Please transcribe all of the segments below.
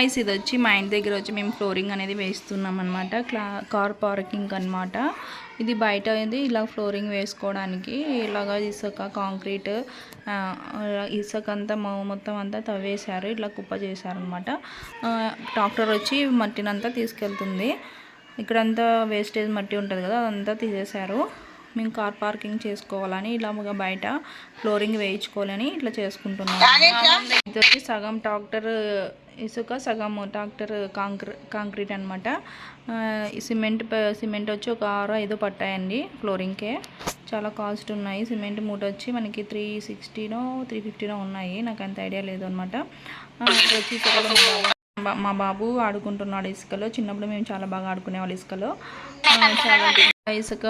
Ice ఇది వచ్చి మా ఇంటి దగ్గర వచ్చి మేము ఫ్లోరింగ్ అనేది వేస్తున్నాం అనమాట క్లా కార్ పార్కింగ్ అనమాట ఇది బయట ఇది ఇలా ఫ్లోరింగ్ వేసుకోవడానికి ఇలాగ ఇసుక కాంక్రీట్ ఇసుక అంతా మొత్తం అంతా తవ్వేశారు. ఇట్లా కుప్ప చేశారనమాట ట్రాక్టర్ వచ్చి మట్టినంతా తీసుకెళ్తుంది. ఇక్కడంతా వేస్టేజ్ మట్టి ఉంటుంది కదా అదంతా తీసేశారు. మేము కార్ పార్కింగ్ చేసుకోవాలని ఇలా ఒక బయట ఫ్లోరింగ్ వేయించుకోవాలని ఇట్లా చేసుకుంటున్నాం. ఇది వచ్చి సగం ట్రాక్టర్ ఇసుక సగం ట్రాక్టర్ కాంక్రీ కాంక్రీట్ అనమాట సిమెంట్ సిమెంట్ వచ్చి ఒక ఆరు ఐదు పట్టాయండి ఫ్లోరింగ్కే. చాలా కాస్ట్ ఉన్నాయి. సిమెంట్ మూట వచ్చి మనకి త్రీ సిక్స్టీనో త్రీ ఫిఫ్టీనో ఉన్నాయి. నాకు అంత ఐడియా లేదు అనమాట వచ్చి మా బాబు- ఆడుకుంటున్నాడు ఇసుకలో. చిన్నప్పుడు మేము చాలా బాగా ఆడుకునేవాళ్ళు ఇసుకలో. చాలా ఇసుక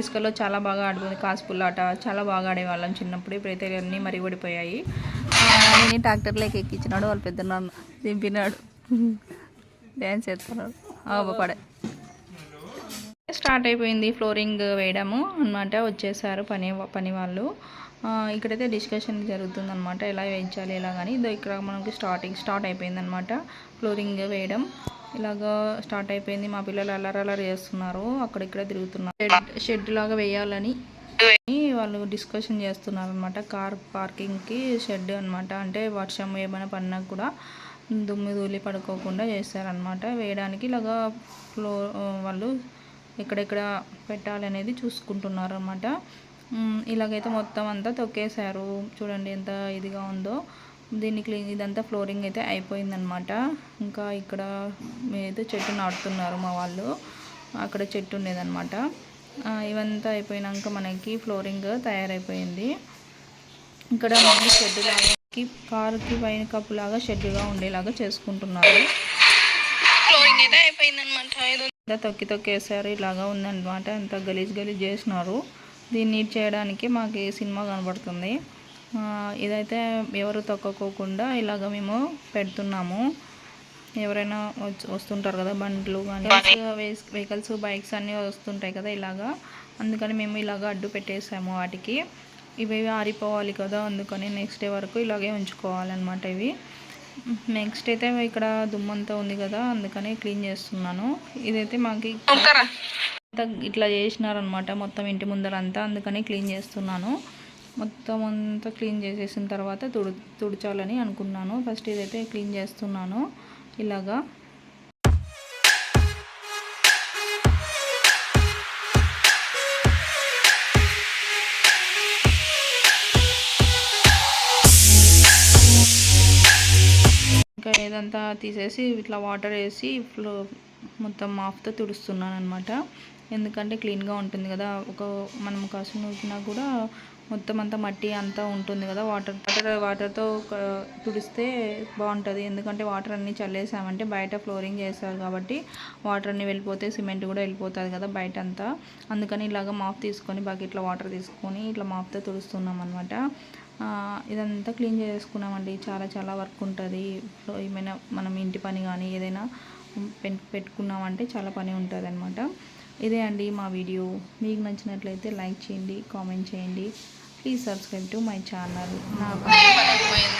ఇసుకలో చాలా బాగా ఆడుకునే కాసుపుల్లాట చాలా బాగా ఆడేవాళ్ళం చిన్నప్పుడు. ఇప్పుడైతే అన్నీ మరిగొడిపోయాయి నేను ట్రాక్టర్లోకి ఎక్కించినాడు. వాళ్ళు పెద్ద దింపినాడు. డ్యాన్స్ చేస్తున్నాడు. అవ్వపడే స్టార్ట్ అయిపోయింది ఫ్లోరింగ్ వేయడము అన్నమాట. వచ్చేసారు పని పని వాళ్ళు. ఇక్కడైతే డిస్కషన్ జరుగుతుంది అనమాట ఎలా వేయించాలి ఎలా కానీ. ఇదో ఇక్కడ మనకి స్టార్టింగ్ స్టార్ట్ అయిపోయింది అనమాట ఫ్లోరింగ్ వేయడం. ఇలాగా స్టార్ట్ అయిపోయింది. మా పిల్లలు అల్లరల్లరి చేస్తున్నారు. అక్కడిక్కడ తిరుగుతున్నారు. షెడ్ లాగా వేయాలని వాళ్ళు డిస్కషన్ చేస్తున్నారు అనమాట కార్ పార్కింగ్కి షెడ్ అన్నమాట. అంటే వర్షం ఏమైనా పడినా కూడా దుమ్ము ధూళి పడుకోకుండా చేస్తారనమాట వేయడానికి ఇలాగా ఫ్లో వాళ్ళు ఎక్కడెక్కడ పెట్టాలనేది చూసుకుంటున్నారు అనమాట ఇలాగైతే మొత్తం అంతా తొక్కేశారు. చూడండి ఎంత ఇదిగా ఉందో. దీన్ని క్లీన్ ఇదంతా ఫ్లోరింగ్ అయితే అయిపోయిందనమాట ఇంకా ఇక్కడ ఏదో చెట్టు నాటుతున్నారు మా వాళ్ళు. అక్కడ చెట్టు ఉండేదన్నమాట. ఆ, ఇవంతా అయిపోయినాక మనకి ఫ్లోరింగ్ తయారైపోయింది. ఇక్కడ మళ్ళీ షెడ్ లాగా కారుకి పైన కప్పు లాగా షెడ్గా ఉండేలాగా చేసుకుంటున్నారు. ఫ్లోరింగ్ అయితే అయిపోయిందనమాట తొక్కి తొక్కేసారు ఇలాగా ఉందన్నమాట. అంత గలీజ్ గలీజ్ చేసినారు. దీన్ని చేయడానికి మాకు సినిమా కనబడుతుంది. ఇదైతే ఎవరు తొక్కకోకుండా ఇలాగ మేము పెడుతున్నాము. ఎవరైనా వస్తుంటారు కదా బండ్లు కానీ వెహికల్స్ బైక్స్ అన్నీ వస్తుంటాయి కదా ఇలాగా. అందుకని మేము ఇలాగ అడ్డు పెట్టేసాము వాటికి. ఇవి ఆరిపోవాలి కదా అందుకని నెక్స్ట్ డే వరకు ఇలాగే ఉంచుకోవాలన్నమాట ఇవి. నెక్స్ట్ అయితే ఇక్కడ దుమ్మంతా ఉంది కదా అందుకని క్లీన్ చేస్తున్నాను. ఇదైతే మాకు అంతా ఇట్లా చేసినారనమాట మొత్తం ఇంటి ముందర అంతా అందుకని క్లీన్ చేస్తున్నాను. మొత్తం అంతా క్లీన్ చేసేసిన తర్వాత తుడు తుడిచాలని అనుకున్నాను. ఫస్ట్ ఇదైతే క్లీన్ చేస్తున్నాను. ఇలాగా. ఇంకా ఏదంతా తీసేసి ఇట్లా వాటర్ వేసి మొత్తం మాఫ్తో తుడుస్తున్నాను అనమాట ఎందుకంటే క్లీన్గా ఉంటుంది కదా. ఒక మనం కసు నూకినా కూడా మొత్తం అంతా మట్టి అంతా ఉంటుంది కదా. వాటర్ వాటర్ వాటర్తో తుడిస్తే బాగుంటుంది. ఎందుకంటే వాటర్ అన్నీ చల్లేసామంటే బయట ఫ్లోరింగ్ చేస్తారు కాబట్టి వాటర్ అన్నీ వెళ్ళిపోతే సిమెంట్ కూడా వెళ్ళిపోతుంది కదా బయట అంతా అందుకని ఇలాగ మాఫ్ తీసుకొని బకెట్లో వాటర్ తీసుకొని ఇట్లా మాఫ్తో తుడుస్తున్నాం అనమాట ఇదంతా క్లీన్ చేసుకున్నామండి. చాలా చాలా వర్క్ ఉంటుంది. ఏమైనా మనం ఇంటి పని కానీ ఏదైనా పెట్టుకున్నామంటే చాలా పని ఉంటుంది అనమాట ఇదే అండి మా వీడియో. మీకు నచ్చినట్లయితే లైక్ చేయండి కామెంట్ చేయండి. Please subscribe to my channel. నా